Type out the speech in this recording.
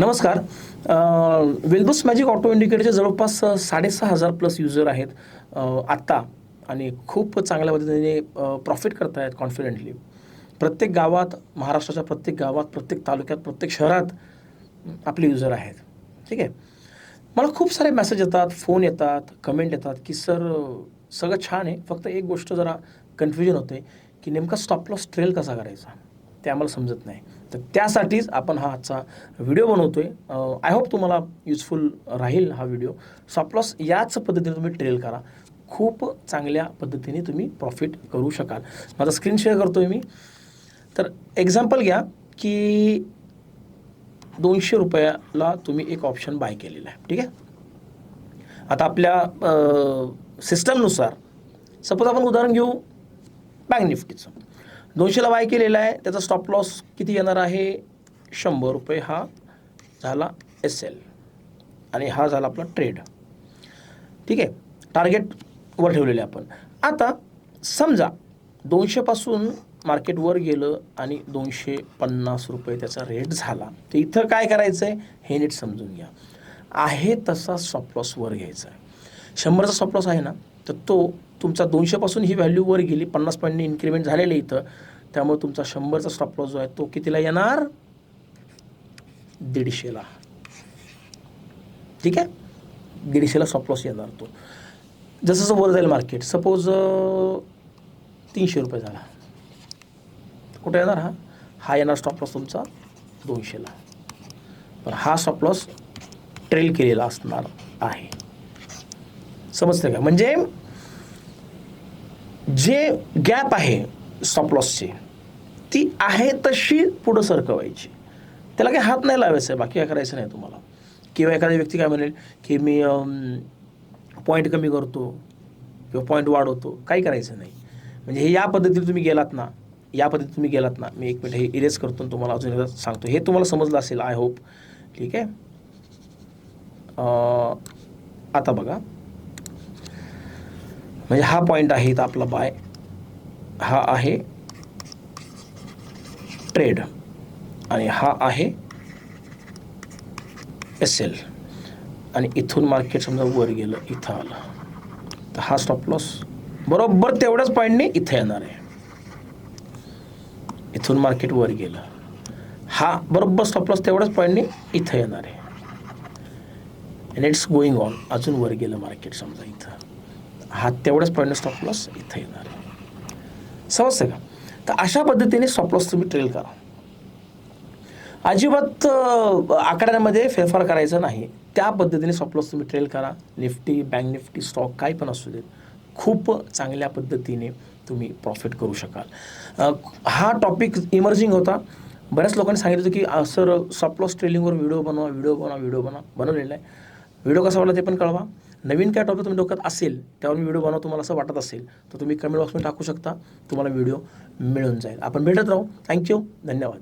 नमस्कार. वेलबस magic auto इंडिकेटरचे जवळपास साडेसहा हजार प्लस युजर आहेत. आत्ता आणि खूप चांगल्या पद्धतीने प्रॉफिट करत आहेत कॉन्फिडेंटली प्रत्येक गावात महाराष्ट्राच्या प्रत्येक गावात प्रत्येक तालुक्यात प्रत्येक शहरात आपले युजर आहेत. ठीक आहे? मला खूप सारे मेसेज येतात फोन येतात कमेंट येतात की सर सगळं छान आहे. फक्त एक गोष्ट जरा कन्फ्युजन होते की नेमका स्टॉप लॉस ट्रेल कसा करायचा? ते आम्हाला समजत नाही. तर त्यासाठीच आपण हा आजचा व्हिडिओ बनवतो आहे आय होप तुम्हाला युजफुल राहील हा व्हिडिओ. सॉप्लॉस याच पद्धतीने तुम्ही ट्रेल करा. खूप चांगल्या पद्धतीने तुम्ही प्रॉफिट करू शकाल. माझा स्क्रीन शेअर करतो आहे मी. तर एक्झाम्पल घ्या की दोनशे रुपयाला तुम्ही एक ऑप्शन बाय केलेला आहे. ठीक आहे? आता आपल्या सिस्टमनुसार सपोज आपण उदाहरण घेऊ बँक निफ्टीचं दोनशेला बाय केलेला आहे. त्याचा स्टॉप लॉस किती येणार आहे? शंभर रुपये हा झाला एस एल आणि हा झाला आपला ट्रेड ठीक आहे? टार्गेटवर ठेवलेले आपण. आता समजा दोनशेपासून मार्केटवर गेलं आणि दोनशे पन्नास रुपये त्याचा रेट झाला. तर इथं काय करायचं आहे हे नीट समजून घ्या. आहे तसा स्टॉप लॉस वर घ्यायचा आहे. शंभरचा स्टॉप आहे ना तर तो तुमचा दोनशेपासून ही व्हॅल्यू वर गेली पन्नास पॉईंटने इन्क्रिमेंट झालेलं इथं. त्यामुळे तुमचा शंभरचा स्टॉपलॉस जो आहे तो कितीला येणार? दीडशेला. ठीक आहे? दीडशेला स्टॉप येणार तो. जसं जसं वर जाईल मार्केट सपोज तीनशे रुपये झाला. कुठे येणार हा? हा येणार स्टॉपलॉस तुमचा दोनशेला. पण हा स्टॉपलॉस ट्रेल केलेला असणार आहे. समजतं का? म्हणजे जे गॅप आहे स्टॉपलॉसची ती आहे तशी पुढं सरकवायची. त्याला काही हात नाही लावायचं आहे बाकी काय करायचं नाही तुम्हाला. किंवा एखादा व्यक्ती काय म्हणेल की मी पॉईंट कमी करतो किंवा पॉईंट वाढवतो काही करायचं नाही. म्हणजे हे या पद्धतीने तुम्ही गेलात ना या पद्धतीने तुम्ही गेलात ना मी एक मिनिट हे इरेज करतो तुम्हाला अजून एकदा सांगतो. हे तुम्हाला समजलं असेल आय होप ठीक आहे? आता बघा. म्हणजे हा पॉईंट आहे इथं आपला बाय हा आहे ट्रेड आणि हा आहे एस एल आणि इथून मार्केट समजा वर गेलं इथं आलं. तर हा स्टॉप लॉस बरोबर तेवढ्याच पॉईंटने इथं येणार आहे. इथून मार्केट वर गेलं. हा बरोबर स्टॉप लॉस तेवढ्याच पॉईंटने इथं येणार आहे. अँड इट्स गोईंग ऑन अजून वर गेलं मार्केट समजा इथं. हा तेवढ्याच पॉईंटने स्टॉप लॉस इथं येणार आहे. समजतं का? तर अशा पद्धतीने स्टॉप लॉस तुम्ही ट्रेल करा. अजिबात आकड्यांमध्ये फेरफार करायचा नाही. त्या पद्धतीने स्टॉपलॉस तुम्ही ट्रेल करा. निफ्टी बँक निफ्टी स्टॉक काही पण असू देत खूप चांगल्या पद्धतीने तुम्ही प्रॉफिट करू शकाल. हा टॉपिक इमर्जिंग होता. बऱ्याच लोकांनी सांगितलं होतं की सर स्टॉपलॉस ट्रेलिंगवर व्हिडिओ बनवा व्हिडिओ बनवा व्हिडिओ बनवा. बनवलेला आहे. व्हिडिओ कसा वाटला ते पण कळवा. नवीन काय टॉपिक तुम्ही डोक्यात असेल त्यावर मी व्हिडिओ बनवा तुम्हाला असं वाटत असेल तर तुम्ही कमेंट बॉक्समध्ये टाकू शकता तुम्हाला व्हिडिओ मिळून जाईल. आपण भेटत राहू. थँक्यू धन्यवाद.